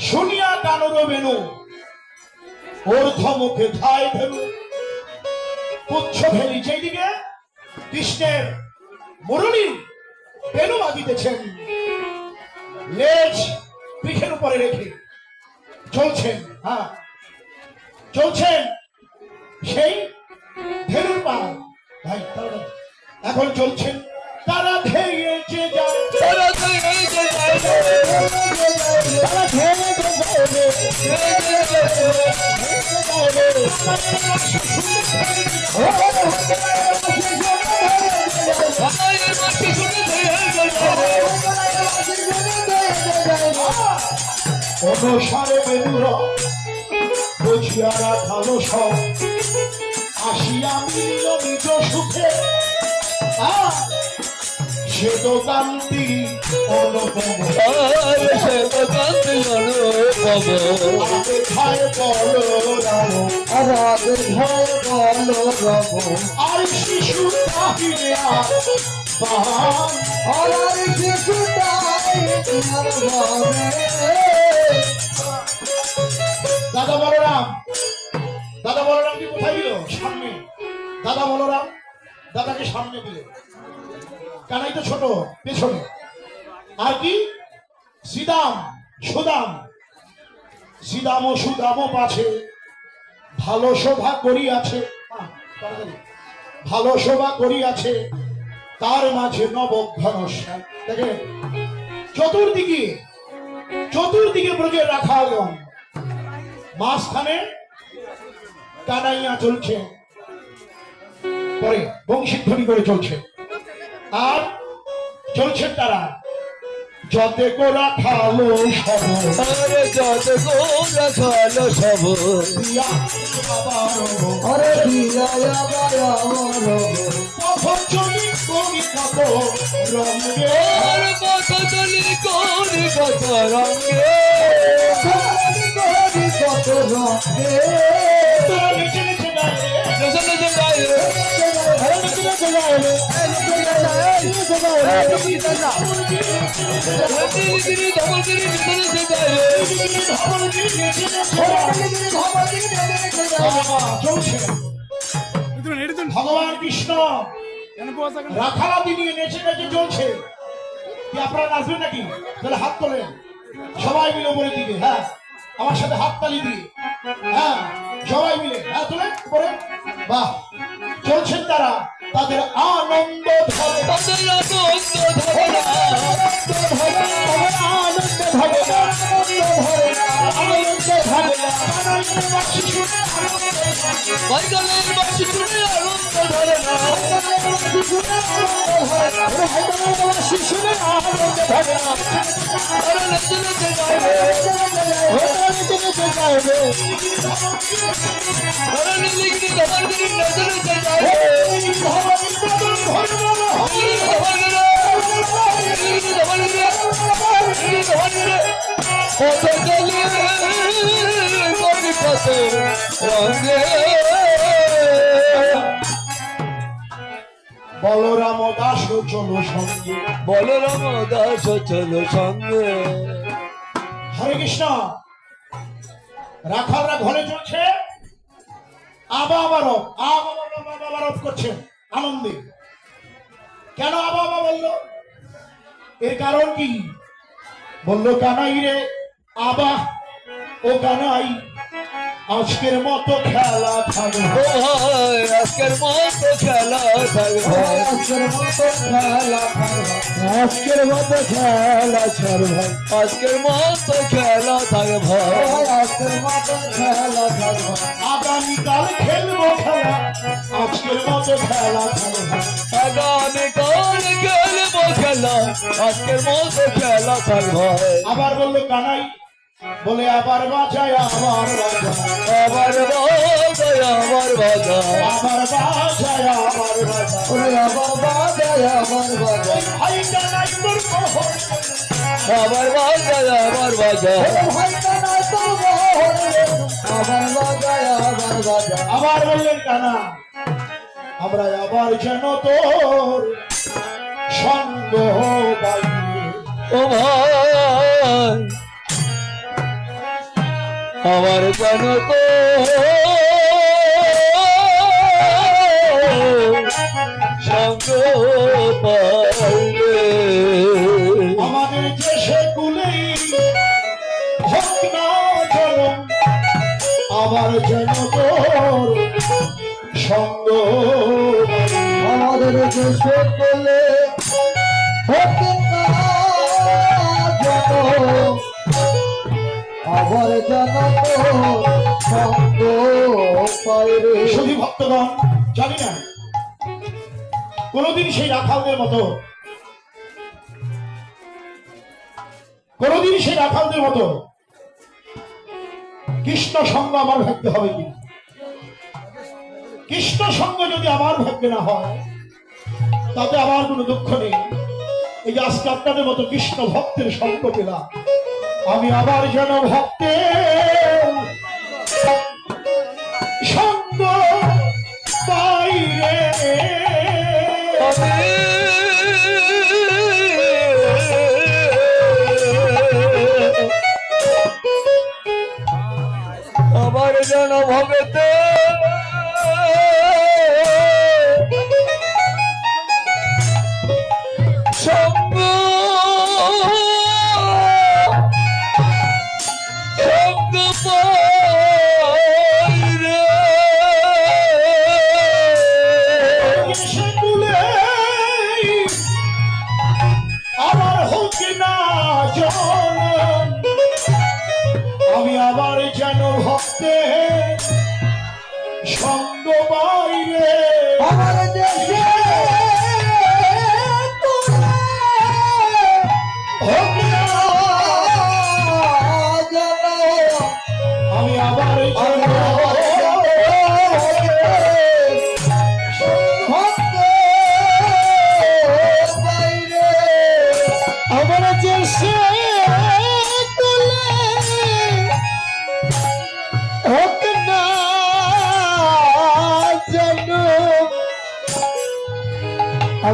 শুনিয়া কানর বেনু ঊর্ধ্ব মুখে ধায় ধরু পুচ্ছ ভেলি যেদিকে কৃষ্ণের মুরলী বেনু বাজিতেছেন। লেজ পিঠের উপরে রেখে চলছেন। হ্যাঁ। চলছেন সেই ধেনুর ভাই এখন চলছেন তারা ধেয়েছে যায় তারা ধেয়ে যায় তারা অনুসারে বেদুর বুঝিয়ারা ভালো সব। আসিয়া নিজ সুখে। সে তো কান্তি অনুপম। সে তো কান্তি অনুভব আগে খায় বলো রাম। রাগে ভয় বলো রব আর শিশু তাহিরে আর আর শিশু তাই দাদা বলরাম দাদা বলরাম কি কোথায় দিল? সামনে। দাদা বলরাম, দাদাকে সামনে দিলে। কানাই তো ছোট, পেছনে। আর কি? সিদাম সুদাম। সিদাম ও সুদাম পাছে। ভালো শোভা করিয়াছে। ভালো শোভা করিয়াছে। তার মাঝে নবঘনস দেখেন, চতুর্দিকে চতুর্দিকে ব্রজের রাখালগণ মাঝখানে কানাইয়া চলছে। পরে বংশীধ্বনি করে চলছে। আর চলছে তারা। যতে কোরা খালো সব। আরে যত গোরা খালো সব। আরে চলি কত রঙে। আর করি কত রঙে। ভগবান কৃষ্ণ। রাখালাদি নিয়ে নেচে নেচে চলছে। আপনারা নাচবেন নাকি? তাহলে হাত তোলেন। সবাই মিলে উপরের দিকে হ্যাঁ। আমার সাথে হাত তালি দিয়ে। হ্যাঁ সবাই মিলে। হ্যাঁ তোলেন উপরে বাহ চলছেন তারা। তাদের আনন্দ ধরে তাদের আনন্দ ধরে আনন্দ ধরে না আনন্দ ধরে বাসি শুনে বাইকালের বাসি আনন্দ ধরে না শিশুরে আনন্দ ধরে না নেচে নেচে ধমল গিরি নেচে নেচে ধমল গিরি গিরি ধমল গিরি গিরি ধমল গিরি কত গলি করি কত রঙে বলরাম দাস চলো সঙ্গে। বলরাম দাস চলো সঙ্গে। হরে কৃষ্ণ। রাখালরা ঘরে চলছে। আবা আবারব আবা বাবা করছেন আনন্দে। কেন আবা আবা বলল? এর কারণ কি? বলল কানাই রে আবা ও কানাই আজকের মতো খেলা থাকবে। আজকের মতো খেলা থাকবে। আজকের মতো খেলা আজকের মতো খেলা ছাড়বে আজকের মতো খেলা থাকবে। আজকের মতো খেলা থাকবে। আগামীকাল খেলব খেলা। আজকের মতো খেলা থাকবে। আগামীকাল খেলব খেলা। আজকের মতো খেলা থাকবে। আবার বলল কানাই বলে আবার বাজায় আবার বাজায়। আবার বাজায় আবার বাজায়। আবার বাজায় আবার বাজায়। ওরে আবার বাজায় আবার বাজায়। ভাই কানাই তোর মোহর আবার বাজায় আবার বাজায়। ভাই কানাই তোর মোহর আবার আবার বললেন কানা আমরা আবার যেন তোর সঙ্গ পাইবে ও ভাই। আমার তো। সঙ্গ পাইলে। আমাদের আবার যেন সঙ্গ। আমাদের সকলে হোক পাইরে শুধু ভক্তগণ, জানি না, কোনদিন সেই রাখালদের মতো, কোনদিন সেই রাখালদের মতো কৃষ্ণ সঙ্গ আমার ভাগ্যে হবে কি? কৃষ্ণ সঙ্গ যদি আমার ভাগ্যে না হয়, তাতে আমার কোনো দুঃখ নেই। এই যে আজকে আপনাদের মতো কৃষ্ণ ভক্তের সঙ্গ পেলাম। আমি আবার যেন ভক্তের সঙ্গ বাইরে। আমার দেশে আমি আবার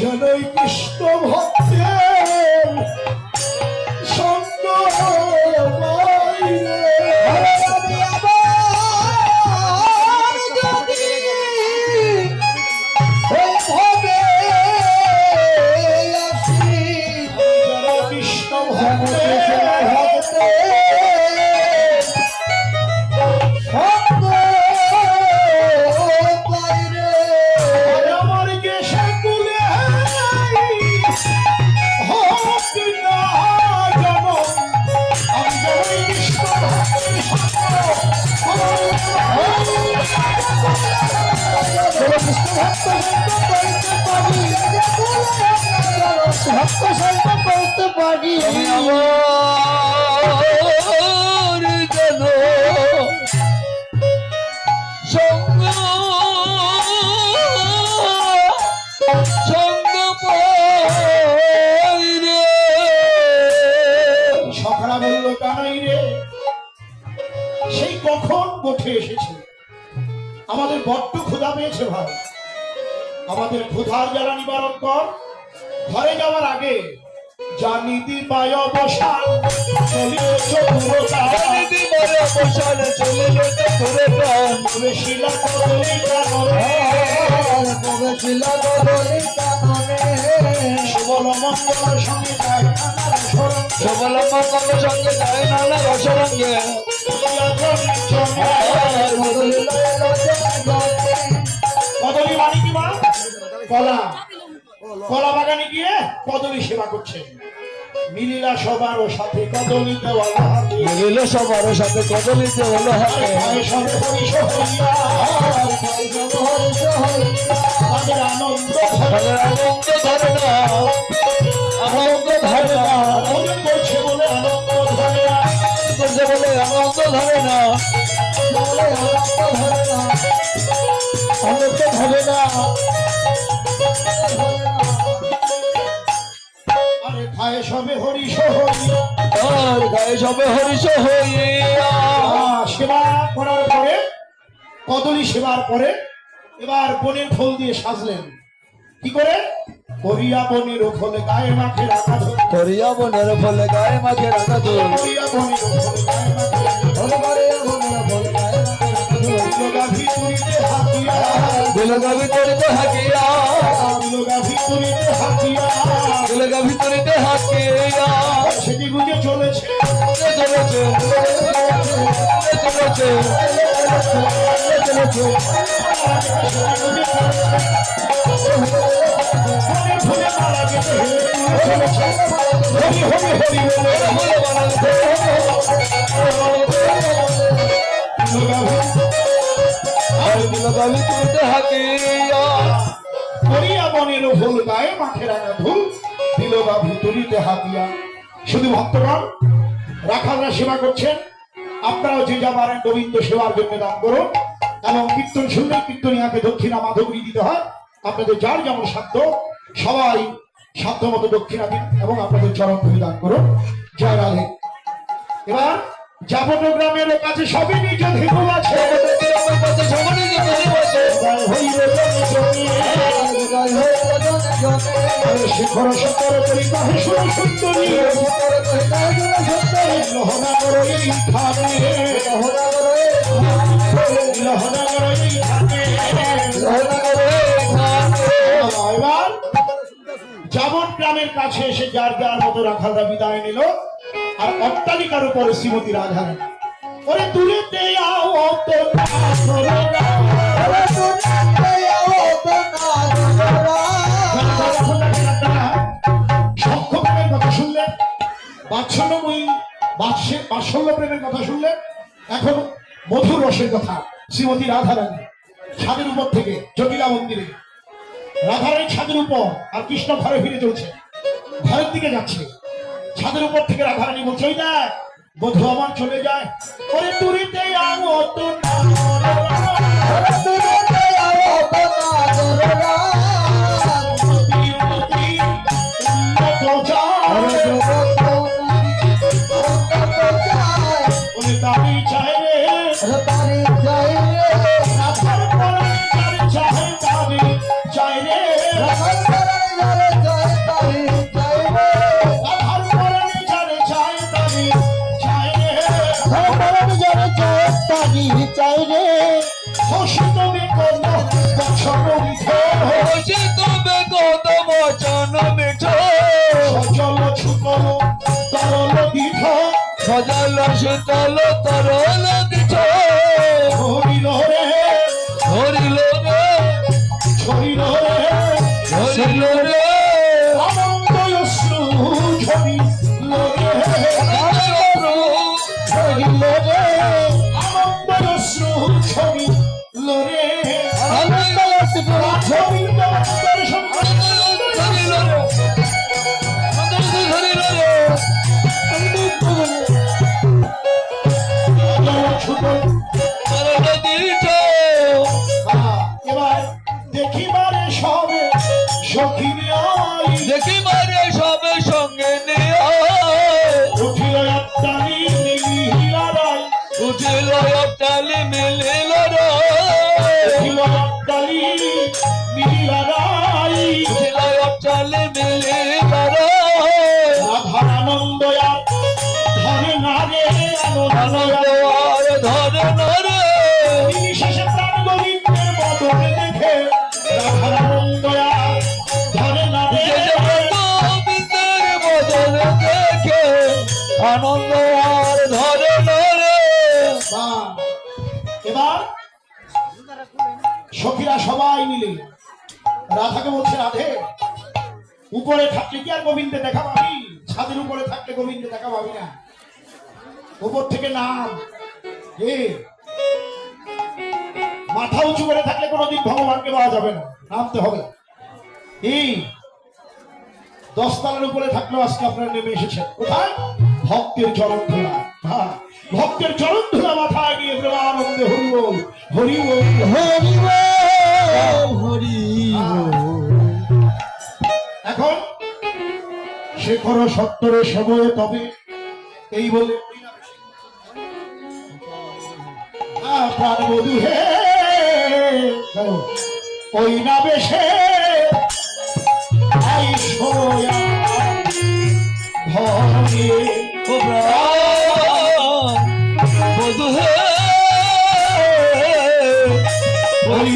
জনই কৃষ্ণ রে সেই কখন গোঠে এসেছে আমাদের বড্ড ক্ষুধা পেয়েছে ভাই। আমাদের ক্ষুধার জ্বালা নিবারণ কর। ঘরে যাওয়ার আগে জানিতি পায় অবসান চলিয়েছ দূরতা জানিতে পারে অবসানে চলিল চতুরে প্রাণ তবে শিলা কাননে সুবল মঙ্গল সঙ্গে যায় সবল মঙ্গল সঙ্গে যায় নানা রসরঙ্গে করছেন। মিলিলা সবার সাথে কদলি দেওয়া হাতে মিলিল সবার সাথে হাতে তাদের আনন্দ তাদের আনন্দ ধরে না আনন্দ ধরে না করছে বলে আনন্দ ধরে না করছে বলে আনন্দ ধরে না আনন্দ ধরে না খায় সবে হরিষ হইয়া গায়ে সবে হরিষ হইয়া সেবা করার পরে কদলি সেবার পরে এবার বনের ফুল দিয়ে সাজলেন। কি করে? করিয়া বনের ফলে গায়ে মাঠে রাখা করিয়া বনের ফলে গায়ে মাখে রাখা করিয়া বনের ফলে গায়ে মাঠে রাখা দিলগা ভিতরিতে হাকিয়া দিলগা ভিতুরিতে হাতিয়া। দিলগা ভিতরিতে হাকিয়া সেটি গুজে চলেছে চলেছে চলেছে। হরি হরি হরি ফুল গায়ে মাঠে রাখা ধুল দিল বা ভিতরিতে হাতিয়া শুধু ভক্তগণ রাখালরা সেবা করছেন। আপনারাও যে যা পারেন গোবিন্দ সেবার জন্য দান করুন। এবং কীর্তন শুনলে কীর্তনিয়াকে দক্ষিণা মাধবী দিতে হয়। আপনাদের যার যেমন সাধ্য, সবাই সাধ্য মতো দক্ষিণা দিন এবং আপনাদের চরণ দান করুন। জয় রাধে। এবার যাবত গ্রামের কাছে সবই নিজ আছে। শিখর করি কাহে সুর সুন্দরী। যাবন গ্রামের কাছে এসে যার যার মতো রাখালরা বিদায় নিল। আর অট্টালিকার উপর শ্রীমতী রাধা ওরে দূরেতে আও প্রেমের কথা এখন মধুর রসের কথা শ্রীমতী ছাদের উপর থেকে জটিলা মন্দিরে। রাধারানী ছাদের উপর আর কৃষ্ণ ঘরে ফিরে চলছে। ঘরের দিকে যাচ্ছে। ছাদের উপর থেকে রাধারানী বলছে ওই বধু আমার চলে যায়। ওরে সখীরা সবাই মিলে রাধাকে বলছে, রাধে, উপরে থাকলে কি আর গোবিন্দে দেখা পাবি? ছাদের উপরে থাকলে গোবিন্দে দেখা পাবি না। উপর থেকে নাম, এ, মাথা উঁচু করে থাকলে কোনোদিন ভগবানকে পাওয়া যাবে না, নামতে হবে। এই দশতলার উপরে থাকলেও আজকে আপনারা নেমে এসেছেন। কোথায়? ভক্তের চরণ ধরা হ্যাঁ ভক্তের চরণ ধরা মাথায় নিয়ে প্রেমানন্দে হরি বল হরি বল। হরি। এখন শেখর সত্তরে সময়ে তবে এই বলে বধু হে ওই না বেশে বধূ হে, ওই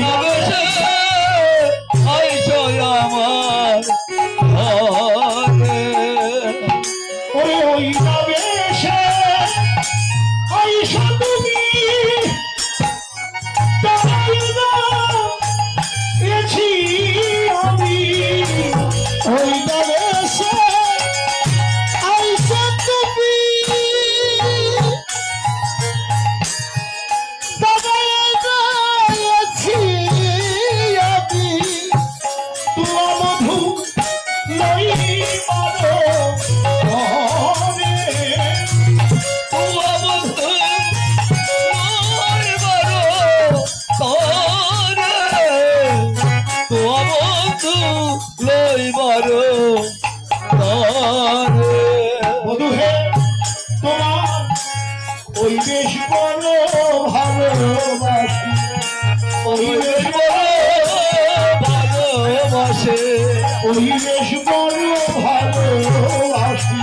ওই বেশ বড় ভালোবাসি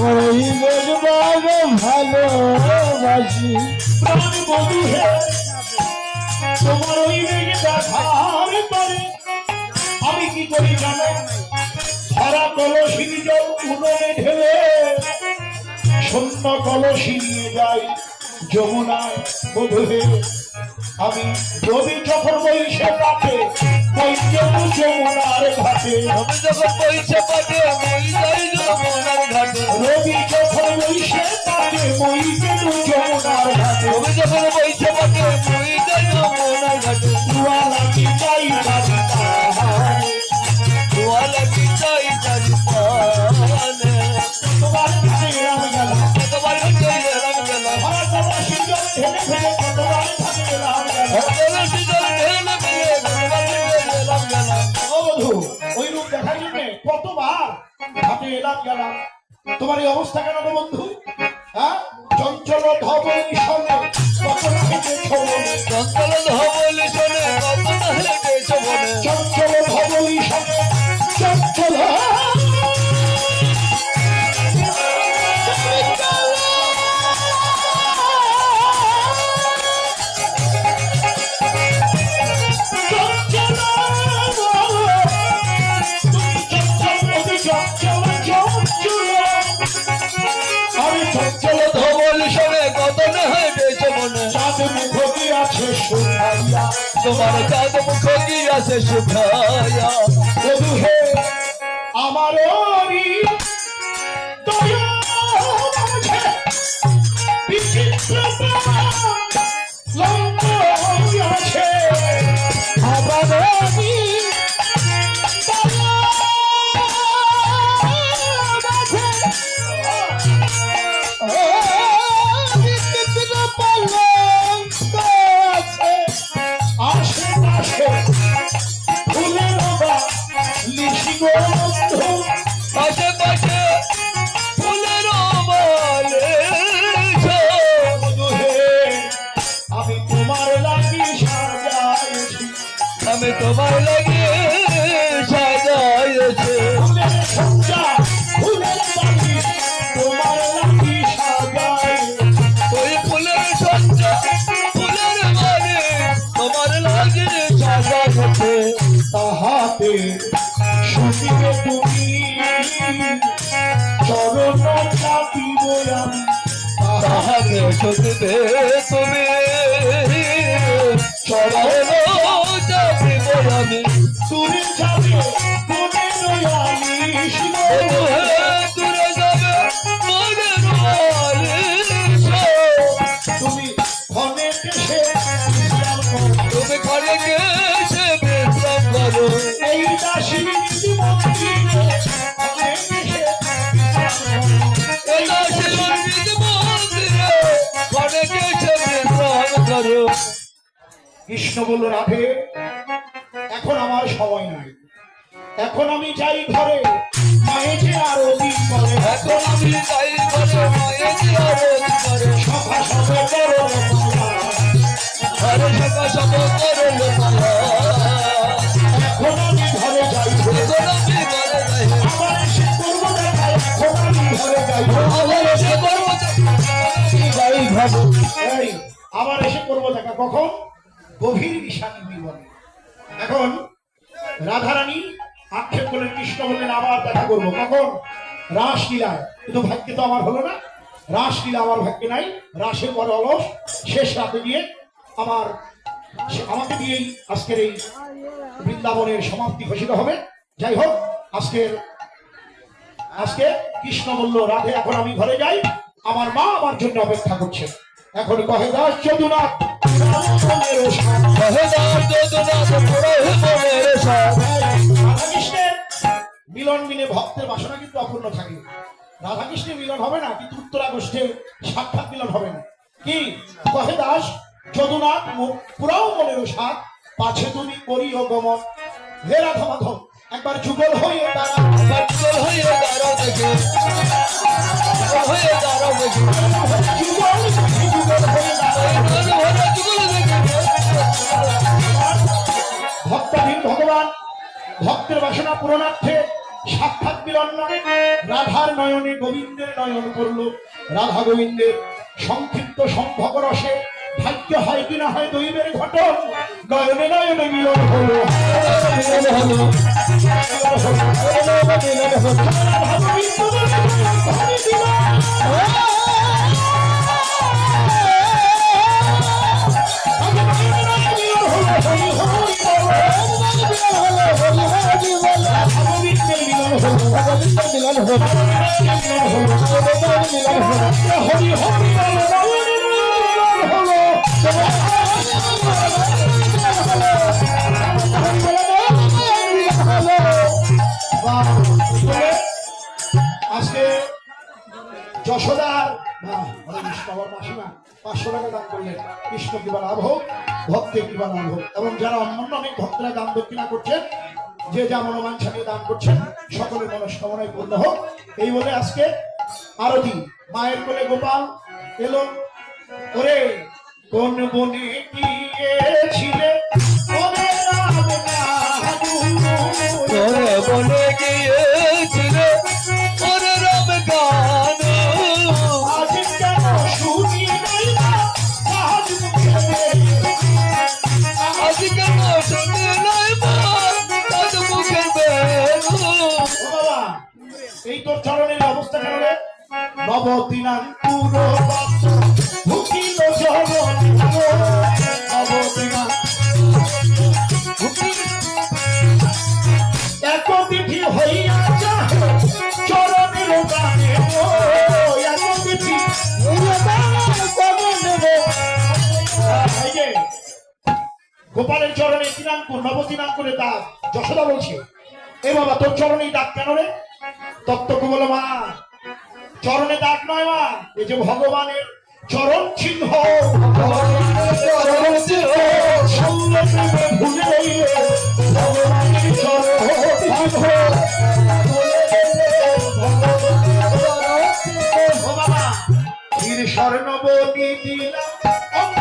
ওই বেশ বড় ভালোবাসি প্রাণ বধু হে তোমার ওই বেশ দেখার পরে আমি কি করি জানো? সারা কলসির জল উনুনে ঢেলে শূন্য কলসি নিয়ে যাই যমুনায় বধুহে আমি রবি যখন বইছে কাটে বইকে যমুনার ঘাটে। আমি যখন বইছে পাঠে যাই যমুনার ঘাটে। রবি যখন বইছে বইকে যমুনার ঘাটে। আমি যখন বইছে পাঠে যমুনার তোমার এই অবস্থা কেন বন্ধু? হ্যাঁ? চঞ্চল ধবল তোমার চাঁদ মুখ কি শুভায়া প্রভু হে আমার সবাই কৃষ্ণ বলল রাধে এখন আমার সময় নাই। এখন আমি যাই ঘরে মায়ে আরও দিন করে। এখন আমি যাই ঘরে মায়ের আরোধ করে। সভা সবে করো ঘরে সকা সব করো এখন আমি ঘরে যাই এখন আমি ঘরে যাই। আবার এসে করব দেখা এখন আমি ঘরে যাই আবার এসে করব যাই ঘরে। এই, আবার এসে করব দেখা কখন? গভীর ঈশানী জীবনে এখন রাধারানী আক্ষেপ করলেন, কৃষ্ণ বললেন, আবার দেখা করব। কখন? রাসলীলায়। কিন্তু ভাগ্যে তো আমার হলো না। রাসলীলা আমার ভাগ্যে নাই। রাসের পরে অলস। শেষ রাতে দিয়ে আমার আমাকে দিয়েই আজকের এই বৃন্দাবনের সমাপ্তি ঘোষিত হবে। যাই হোক, আজকের আজকে কৃষ্ণ বলল, রাধে, এখন আমি ঘরে যাই। আমার মা আমার জন্য অপেক্ষা করছে। এখন কহে, দাস যদুনাথ রাধাকৃষ্ণের মিলন মিলে ভক্তের বাসনা কিন্তু অপূর্ণ থাকে। রাধাকৃষ্ণের মিলন হবে না, কিন্তু উত্তরা গোষ্ঠে সাক্ষাৎ মিলন হবে না। কি? কহে দাস, যদুনাথ পুরাও মনের সাথ পাছে তুমি করিও গমন। হে রাধা মাধব একবার যুগল হয়ে তারা সজ্জল হয়ে দাঁড়াও দেখে। হয়ে দাঁড়াও দেখে। যুগল যুগল হয়ে ভক্তাধীন ভগবান ভক্তের বাসনা পূরণার্থে সাক্ষাৎ মিলন নয় রাধার নয়নে গোবিন্দের নয়ন করল রাধা গোবিন্দের সংক্ষিপ্ত সম্ভব রসে ভাগ্য হয় কিনা হয় দৈবের ঘটন নয়নে নয়নে মিলন হলো মিলন হলো মিলন হলো। আজকে যশোদার আমার মাসিমা পাঁচশো টাকা দান করলেন কৃষ্ণ কিবা লাভ হোক, ভক্তের কিবা লাভ হোক। এবং যারা অন্যান্য অনেক ভক্তরা দান দক্ষিণা করছেন যে যা মনোমান নিয়ে দান করছেন সকলের মনস্কামনায় পূর্ণ হোক। এই বলে আজকে আরতি। মায়ের কোলে গোপাল এলো। ওরে, কোন বনে গিয়েছিলে? নবদিনাঙ্কুর ভুকিল জগন নবদিনাঙ্ক এক তিথি হইয়া যাহে গোপালের চরণে তিনাঙ্কুর নবদিনাঙ্কুরে দাগ যশোদা বলছে, এ বাবা, তোর চরণেই দাগ কেন রে? তত্ত্বকে বলো মা চরণে দাগ নয় মা এই যে ভগবানের চরণ চিহ্ন ভগবানের চরণ স্বর্ণবতী দিলাম